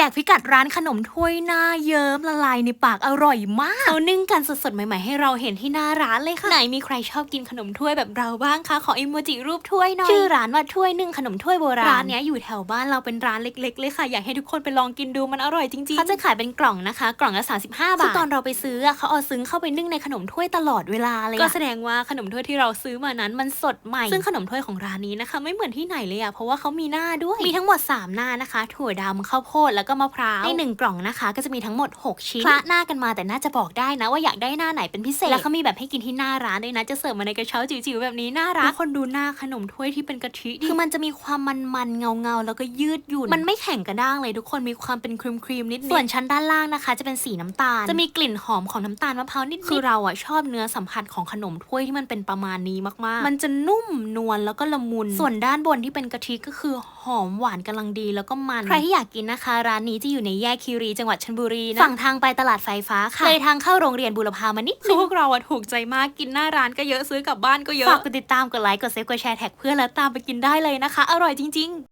แจกพิกัดร้านขนมถ้วยหน้าเยิ้มละลายในปากอร่อยมากเขานึ่งกันสดๆใหม่ๆให้เราเห็นที่หน้าร้านเลยค่ะไหนมีใครชอบกินขนมถ้วยแบบเราบ้างคะขออิโมจิรูปถ้วยหน่อยชื่อร้านว่าถ้วยนึ่งขนมถ้วยโบราณร้านเนี้ยอยู่แถวบ้านเราเป็นร้านเล็ก ๆ เลยค่ะอยากให้ทุกคนไปลองกินดูมันอร่อยจริงๆเขาจะขายเป็นกล่องนะคะ กล่องละ35 บาทซึ่งตอนเราไปซื้ออะเขาเอาซึ้งเข้าไปนึ่งในขนมถ้วยตลอดเวลาเลยอะก็แสดงว่าขนมถ้วยที่เราซื้อมานั้นมันสดใหม่ ซึ่งขนมถ้วยของร้านนี้นะคะ ไม่เหมือนที่ไหนเลยอะเพราะว่าเขามีหน้าด้วยมีทั้งหมด 3 หน้านะคะ ถั่วดำข้าวโพดแล้วก็มะพร้าวในหนึ่งกล่องนะคะ ก็จะมีทั้งหมด 6 ชิ้นคละหน้ากันมาแต่น่าจะบอกได้นะ ว่าอยากได้หน้าไหนเป็นพิเศษแล้วเขามีแบบให้กินที่หน้าร้านด้วยนะจะเสิร์ฟมาในกระเช้าจิ๋วๆแบบนี้น่ารักทุกคนดูหน้าขนมถ้วยที่เป็นกะทิดิคือมันจะมีความมันๆเงาๆแล้วก็ยืดหยุ่นมันไม่แข็งกระด้างเลยทุกคนมีความเป็นครีมครีมๆนิดๆส่วนชั้นด้านล่างนะคะ จะเป็นสีน้ำตาล จะมีกลิ่นหอมของน้ำตาลมะพร้าวนิดๆคือเราอะชอบเนื้อสัมผัสของขนมถ้วยที่มันเป็นประมาณนี้มากๆ มันจะนุ่มนวลแล้วก็ละมุนส่วนด้านบนที่เป็นกะทิก็คือหอมหวานกำลังดีแล้วก็มันใครที่อยากกินนะคะร้านนี้จะอยู่ในแยกคีรีจังหวัดชลบุรีนะฝั่งทางไปตลาดไฟฟ้าค่ะเลยทางเข้าโรงเรียนบุรพามานิดนึงพวกเราอะถูกใจมากกินหน้าร้านก็เยอะซื้อกลับบ้านก็เยอะฝากกดติดตามกดไลค์กดเซฟกดแชร์แท็กเพื่อนแล้วตามไปกินได้เลยนะคะ อร่อยจริง ๆ